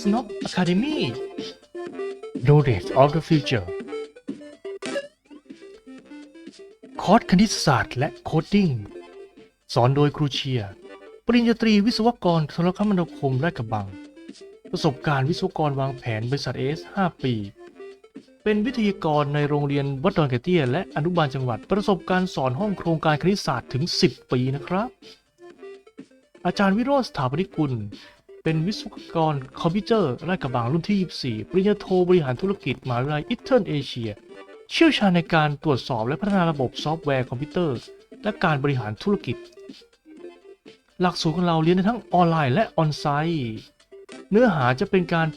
Snob Academy Knowledge of the Future คอร์สคณิตศาสตร์และโคดดิ้ง สอนโดยครูเชีย ปริญญาตรีวิศวกรโทรคมนาคมและกระบัง ประสบการณ์วิศวกรวางแผนบริษัทเอส5ปี เป็นวิทยากรในโรงเรียนวัดดอนกระเตี้ย และอนุบาลจังหวัด ประสบการณ์สอนห้องโครงการคณิตศาสตร์ถึง 10 ปีนะครับ อาจารย์วิโรจน์สถาปนิกุล เป็นวิศวกรคอมพิวเตอร์ราชกระบังรุ่นที่ 24 ปริญญาโทบริหารธุรกิจมหาวิทยาลัยอิตเทิร์นเอเชีย เชี่ยวชาญในการตรวจสอบและพัฒนาระบบซอฟต์แวร์คอมพิวเตอร์ และการบริหารธุรกิจ หลักสูตรของเราเรียนได้ทั้งออนไลน์และออนไซต์เนื้อหาจะเป็นการ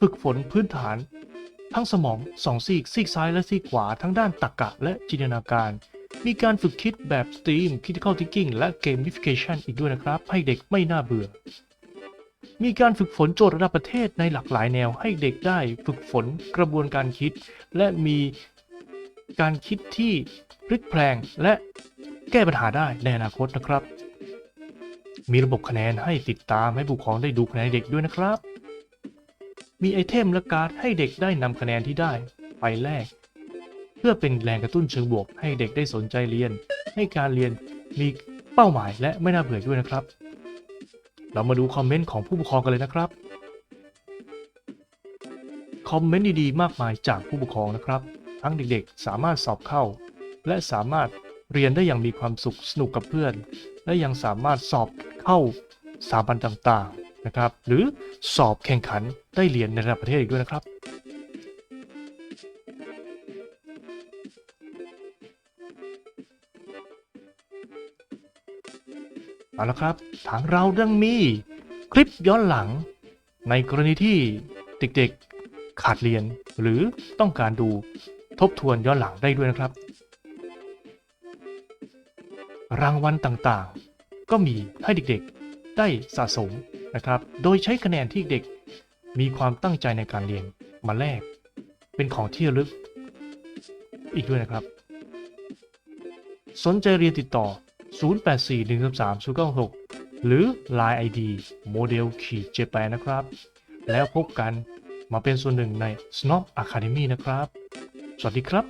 ฝึกฝนพื้นฐาน ทั้งสมองสองซีกซีกซ้ายและซีกขวาทั้งด้านตรรกะและจินตนาการ มีการฝึกคิดแบบ STEAM Critical Thinking และ Gamification อีกด้วยนะครับ ให้เด็กไม่น่าเบื่อ มีการฝึกฝนโจทย์ระดับประเทศในหลากหลายแนวให้เด็กได้ฝึกฝนกระบวนการคิด และมีการคิดที่พลิกแพลงและแก้ปัญหาได้ในอนาคตนะครับ มีระบบคะแนนให้ติดตามให้ผู้ปกครองได้ดูคะแนนเด็กด้วยนะครับ มีไอเทมและการ์ดให้เด็กได้นำคะแนนที่ได้ไปแลก เพื่อเป็นแรงกระตุ้นเชิงบวก ให้เด็กได้สนใจเรียน ให้การเรียนมีเป้าหมายและไม่น่าเบื่อด้วยนะครับ เรามาดูคอมเมนต์ของผู้ปกครองกันเลยนะครับ คอมเมนต์ดีๆ มากมายจากผู้ปกครองนะครับ ทั้งเด็กๆ สามารถสอบเข้า และสามารถเรียนได้อย่างมีความสุขสนุกกับเพื่อน และยังสามารถสอบเข้าสถาบันต่างๆนะครับ หรือสอบแข่งขันได้เรียนในระดับประเทศอีกด้วยนะครับ เอาละครับ ทางเราดังมีคลิปย้อนหลัง ในกรณีที่เด็กๆขาดเรียนหรือต้องการดูทบทวนย้อนหลังได้ด้วยนะครับ รางวัลต่างๆ ก็มีให้เด็กๆได้สะสมนะครับ โดยใช้คะแนนที่เด็กมีความตั้งใจในการเรียนมาแลกเป็นของที่ระลึกอีกด้วยนะครับ สนใจเรียนติดต่อ 084133หรือ Line ID โมเดลขีดเจแปนนะครับ แล้วพบกันมาเป็นส่วนหนึ่งใน Snob Academy นะครับ สวัสดีครับ